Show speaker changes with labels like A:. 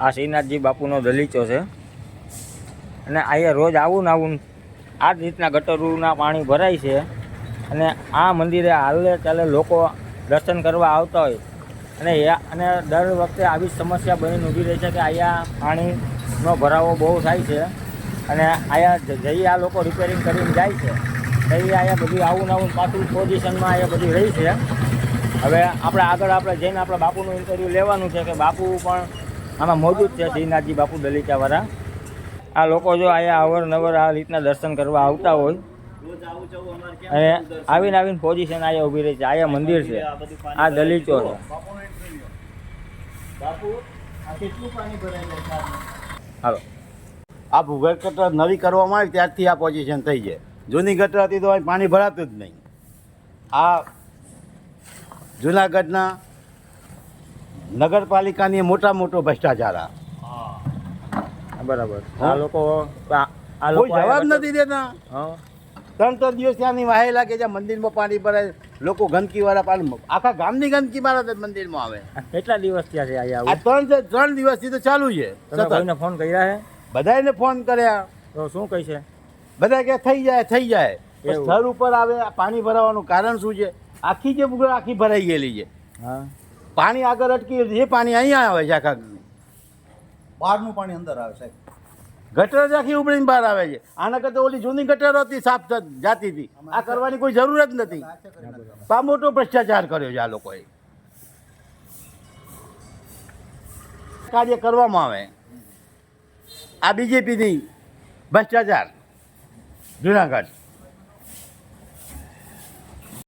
A: આ શ્રીનાથજી બાપુનો દલીચો છે. અને અહીંયા રોજ આવું ને આવું આ જ રીતના ગટરોના પાણી ભરાય છે. અને આ મંદિરે હાલે ચાલે લોકો દર્શન કરવા આવતા હોય. અને એ અને દર વખતે આવી સમસ્યા બની ઊભી રહે છે કે અહીંયા પાણીનો ભરાવો બહુ થાય છે. અને અહીંયા જઈ આ લોકો રિપેરિંગ કરીને જાય છે. જઈ અહીંયા બધું આવું આવું પાછું પોઝિશનમાં અહીંયા બધી રહી છે. હવે આપણે આગળ આપણે જઈને આપણે બાપુનું ઇન્ટરવ્યૂ લેવાનું છે કે બાપુ પણ આમાં મોજૂદ છે શ્રીનાથજી બાપુ દલિતાવાળા. આ લોકો જો અહીંયા અવરનવર આ રીતના દર્શન કરવા આવતા હોય, અને આવીને આવીને પોઝિશન અહીંયા ઊભી રહી છે. અહીંયા મંદિર છે. આ દલિતો છે. હાલો.
B: આ ભૂગર્ભ ગટર નવી કરવામાં આવી ત્યારથી આ પોઝિશન થઈ છે. જૂની ગટર હતી તો પાણી ભરાતું જ નહીં. આ જુનાગઢના નગરપાલિકાની મોટા મોટો ભ્રષ્ટાચાર આ.
A: બરાબર. આ લોકો આ લોકો
B: જવાબ નથી દેતા. ત્રણ ત્રણ દિવસ ત્યાંની વાહેલા કે જ્યાં મંદિરમાં પાણી ભરાય લોકો ગંદકીવાળા પાણી આખા ગામની ગંદકી મારા મંદિરમાં આવે.
A: કેટલા દિવસ ત્યાં છે
B: આ ત્રણ ત્રણ દિવસથી તો ચાલુ છે.
A: તમે ફોન કર્યા છે
B: બધાને ફોન કર્યા.
A: તો શું કહે છે
B: બધા કે થઈ જાય થઈ જાય. સ્થળ ઉપર આવે પાણી ભરાવાનું કારણ શું છે? આખી જે આખી ભરાઈ ગયેલી છે.
A: હા.
B: પાણી આગળ અટકી એ પાણી અહીંયા આવે છે આખા
C: બહારનું પાણી અંદર આવે સાહેબ.
B: ગટર જ આખી ઉભરીને બહાર આવે છે. આના કરતાં ઓલી જૂની ગટર હતી સાફ જાતી હતી. આ કરવાની કોઈ જરૂર જ નથી. આ મોટો ભ્રષ્ટાચાર કર્યો છે આ લોકોએ. કાર્ય કરવામાં આવે. આ બીજેપીની ભ્રષ્ટાચાર જુનાગઢ.